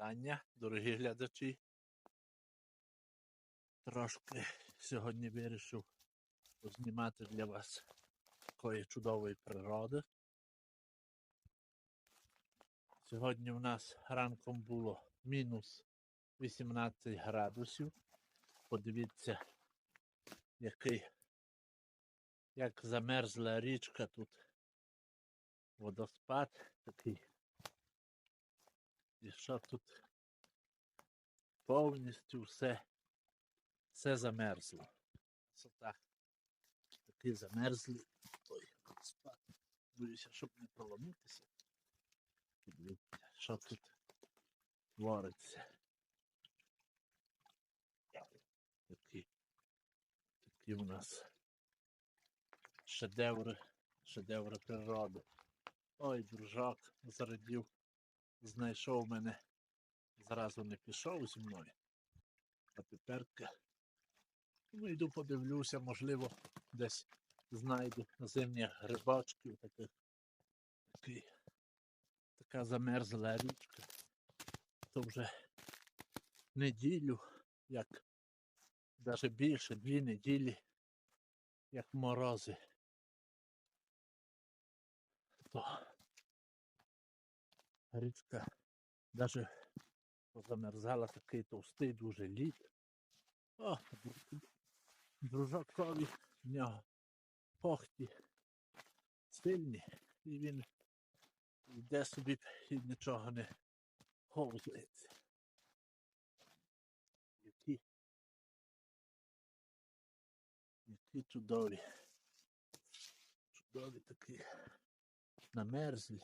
вітання, дорогі глядачі. Трошки сьогодні вирішив познімати для вас такої чудової природи. Сьогодні в нас ранком було мінус 18 градусів. Подивіться, який, як замерзла річка тут. Водоспад такий. І що тут повністю все, все замерзло. Красота. Такий замерзлий. Ой, водоспад. Боюся, щоб не проломитися. Подивіться, що тут твориться. Такі, такі у нас шедеври, шедеври природи. Ой, дружок зарадів, знайшов мене. Зразу не пішов зі мною. А тепер ну, йду подивлюся, можливо, десь знайду зимніх грибочків таких. Такий, така замерзла річка. То вже неділю, як навіть більше, дві неділі, як морози. То річка навіть позамерзала такий товстий дуже лід. О, дру- дружакові в нього похті сильні, і він йде собі і нічого не ковзається. Які, які чудові. Чудові такі намерзлі.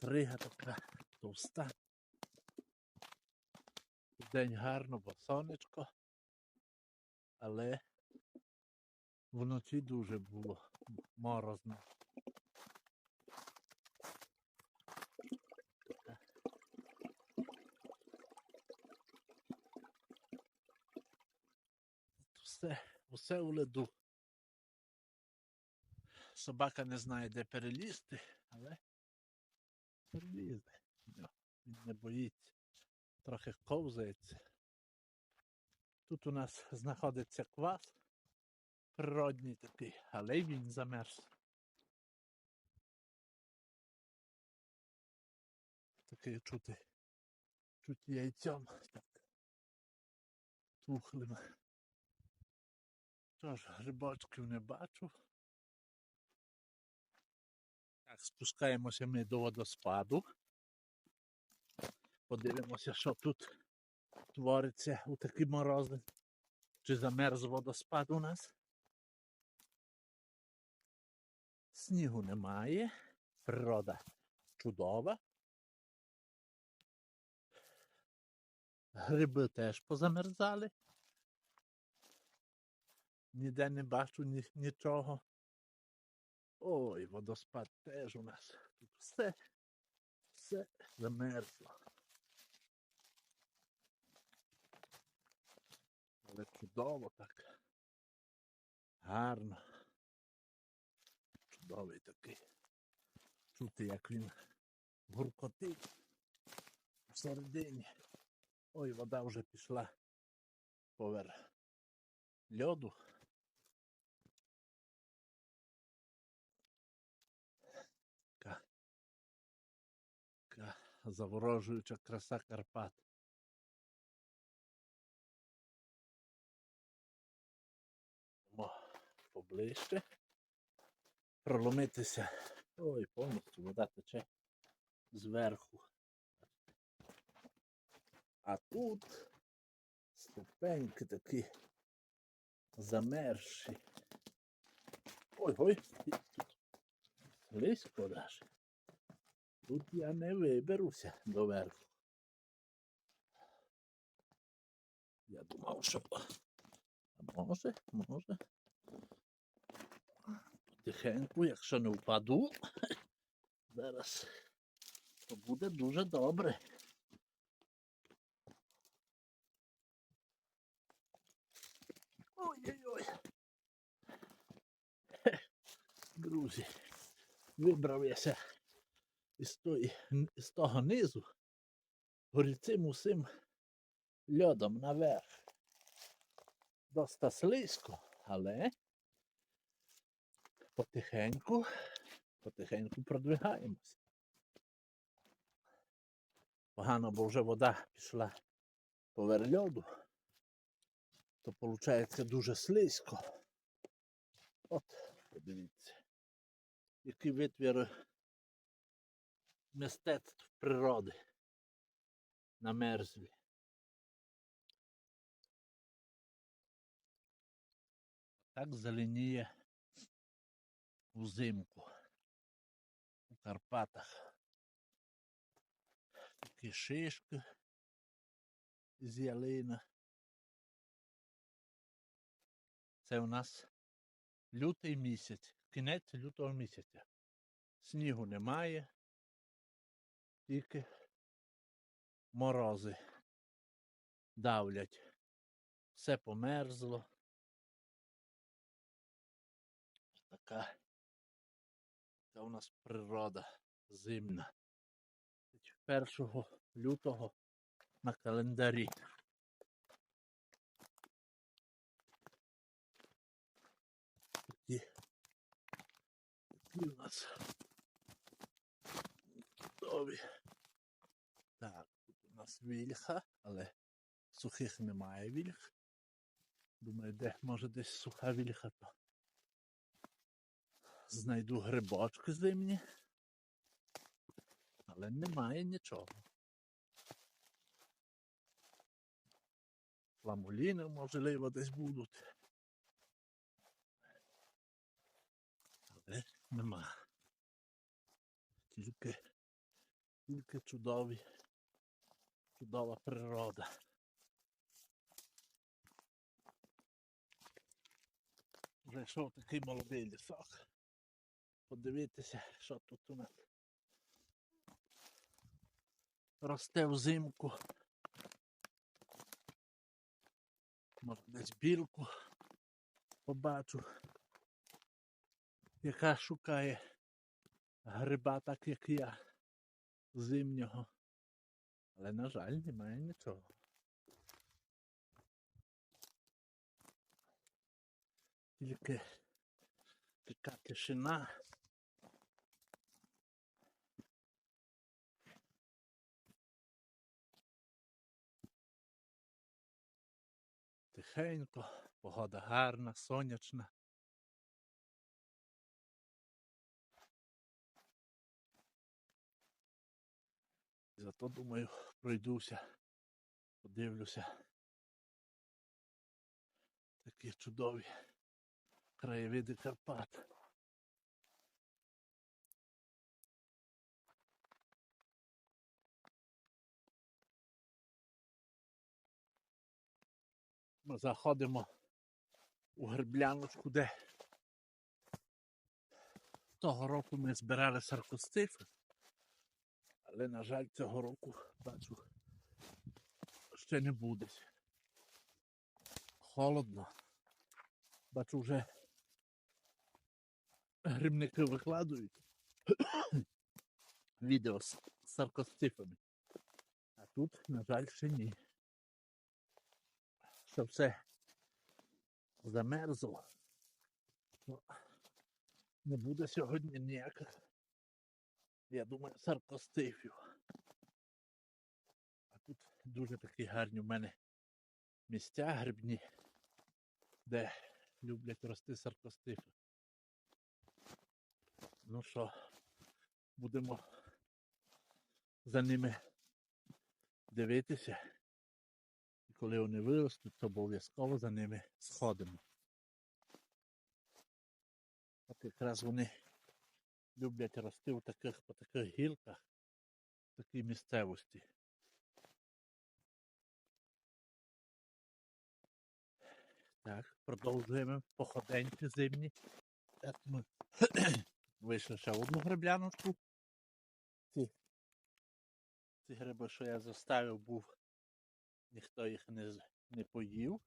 Крига така товста. День гарно, бо сонечко, але вночі дуже було морозно. Все, все у леду. Собака не знає, де перелізти, але перелізе. Ньо, Він не боїться. Трохи ковзається. Тут у нас знаходиться квас природній такий, але він замерз. Такий чути. Чути яйцем. Так. Тухлим. Тож, грибочків не бачу. Спускаємося ми до водоспаду. Подивимося, що тут твориться у такі морози. Чи замерз водоспад у нас? Снігу немає. Природа чудова. Гриби теж позамерзали. Ніде не бачу ні, нічого. Ой, водоспад теж у нас. Тут все, все замерзло. Але чудово так. Гарно. Чудовий такий. Чути, як він гуркотить всередині. Ой, вода вже пішла поверх льоду. Заворожуюча краса Карпат. Поближче. Проломитися. Ой, повністю вода тече зверху. А тут ступеньки такі замерзші. Ой, ой, і тут близько даже. Тут я не виберуся доверху. Я думав, що може, може. Потихеньку, якщо не впаду, зараз то буде дуже добре. Ой-ой-ой. друзі, вибрав яся із, тої, з того низу горільцим усім льодом наверх. Доста слизько, але потихеньку, потихеньку продвигаємось. Погано, бо вже вода пішла поверх льоду, то виходить дуже слизько. От, подивіться, який витвір мистецтв природи на мерзлі. Так зеленіє узимку у Карпатах. Такі шишки з ялина. Це у нас лютий місяць, кінець лютого місяця. Снігу немає, тільки морози давлять. Все померзло. Така, така у нас природа зимна. 1 лютого на календарі. Такі, такі у нас чудові. Так, тут у нас вільха, але сухих немає вільх. Думаю, де може десь суха вільха, то знайду грибочки зимні. Але немає нічого. Ламуліни, можливо, десь будуть. Але нема. Тільки, тільки чудові, чудова природа. Зайшов такий молодий лісок. Подивитися, що тут у нас росте взимку. Може десь білку побачу, яка шукає гриба, так як я, зимнього. Але, на жаль, немає нічого. Тільки така тишина. Тихенько, погода гарна, сонячна. Зато думаю, пройдуся, подивлюся. Такі чудові краєвиди Карпат. Ми заходимо у гербляночку, де того року ми збирали саркостифи, але, на жаль, цього року бачу ще не буде. Холодно. Бачу вже грибники викладують відео з саркостифами. А тут, на жаль, ще ні що все замерзло, то не буде сьогодні ніяких, я думаю, саркостифів. А тут дуже такі гарні в мене місця грибні, де люблять рости саркостифи. Ну що, будемо за ними дивитися І коли вони виростуть, то обов'язково за ними сходимо. От якраз вони люблять рости в таких по таких гілках, в такій місцевості. Так, продовжуємо походеньки зимні. Так ми вийшли ще одну гребляночку. Ці, ці гриби, що я заставив, був ніхто їх не, не поїв.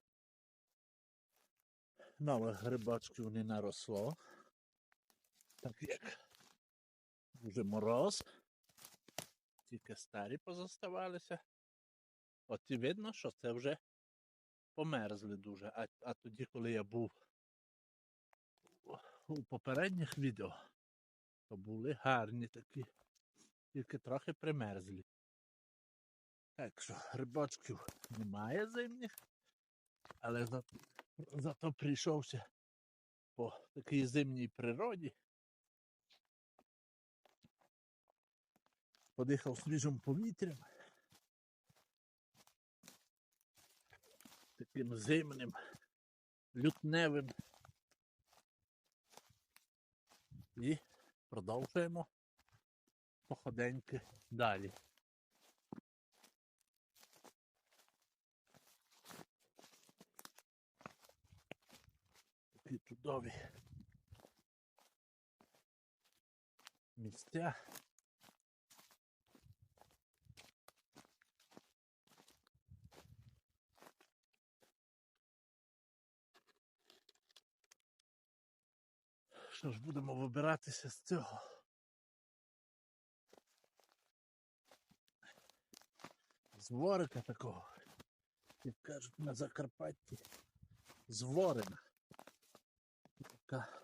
Нових грибочків не наросло. Так як дуже мороз, тільки старі позоставалися. От і видно, що це вже померзли дуже. А, а тоді, коли я був у попередніх відео, то були гарні такі, тільки трохи примерзлі. Так що грибочків немає зимніх, але за, зато прийшовся по такій зимній природі. Подихав свіжим повітрям. Таким зимним, лютневим. І продовжуємо походеньки далі. Такі чудові місця. Що ж, будемо вибиратися з цього. З ворика такого. Як кажуть на Закарпатті. З ворина. Така.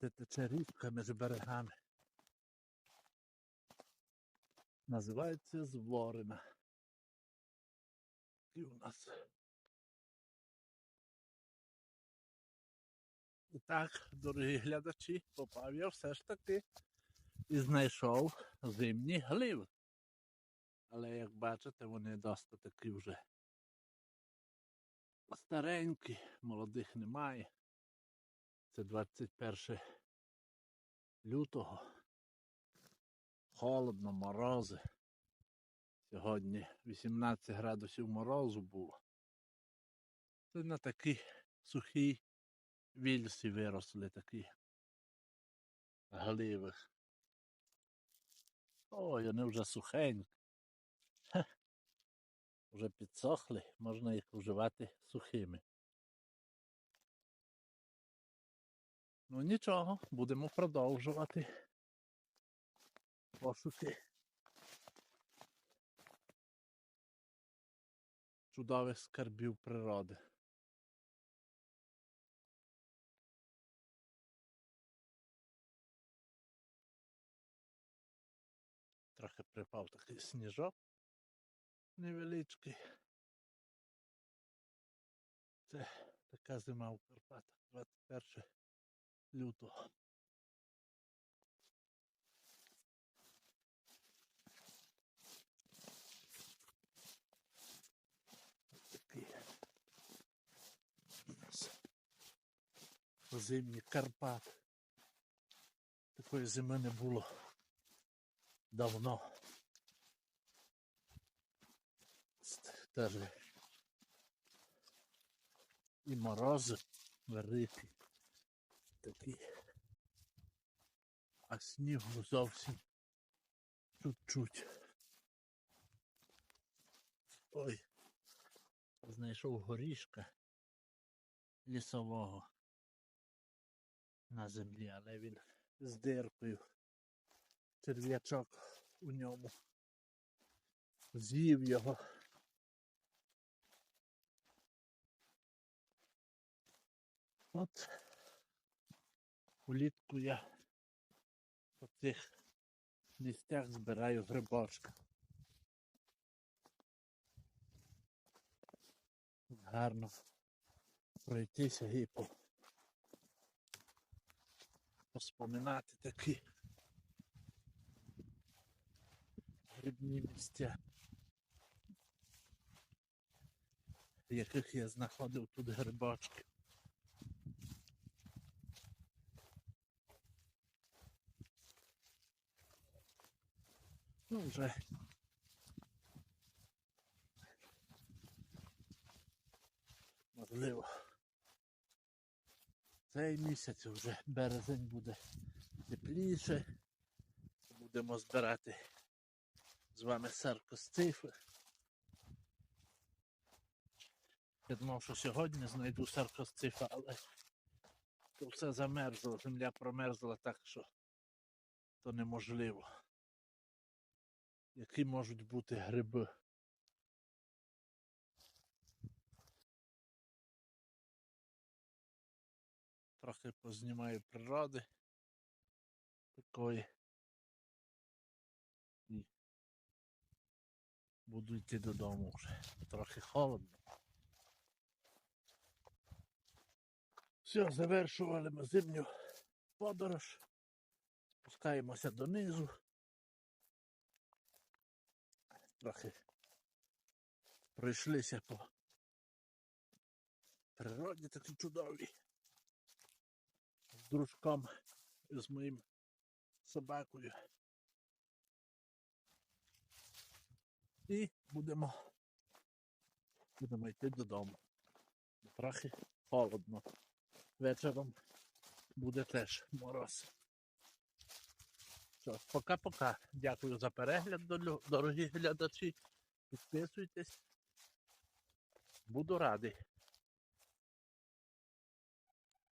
Де тече річка між берегами. Називається Зворина. У нас. І так, дорогі глядачі, попав я все ж таки і знайшов зимні гливи. Але як бачите, вони досить такі вже старенькі, молодих немає. Це 21 лютого. Холодно, морози. Сьогодні 18 градусів морозу було. Це на такі сухі вільсі виросли такі гливи. Ой, вони вже сухенькі. Хе. Вже підсохли, можна їх вживати сухими. Ну нічого, будемо продовжувати пошуки чудових скарбів природи. Трохи припав такий сніжок невеличкий. Це така зима в Карпатах, 21 лютого. Такий у нас зимні Карпат. Такої зими не було давно. Теж і морози великі такі. А снігу зовсім чуть-чуть. Ой, знайшов горішка лісового на землі, але він з диркою. Черв'ячок у ньому. З'їв його. От улітку я по цих місцях збираю грибочка. Гарно пройтися і по поспоминати такі грибні місця, в яких я знаходив тут грибочки. Ну, вже можливо. Цей місяць вже березень буде тепліше. Будемо збирати з вами саркостифи. Я думав, що сьогодні знайду саркостифа, але то все замерзло, земля промерзла так, що то неможливо. Які можуть бути гриби? Трохи познімаю природи такої. І буду йти додому вже. Трохи холодно. Все, завершували ми зимню подорож. Спускаємося донизу. Трохи пройшлися по природі такій чудовій. І з моїм собакою. І будемо, будемо йти додому. Трохи холодно. Вечором буде теж мороз. Що, пока-пока. Дякую за перегляд, дорогі глядачі. Підписуйтесь. Буду радий.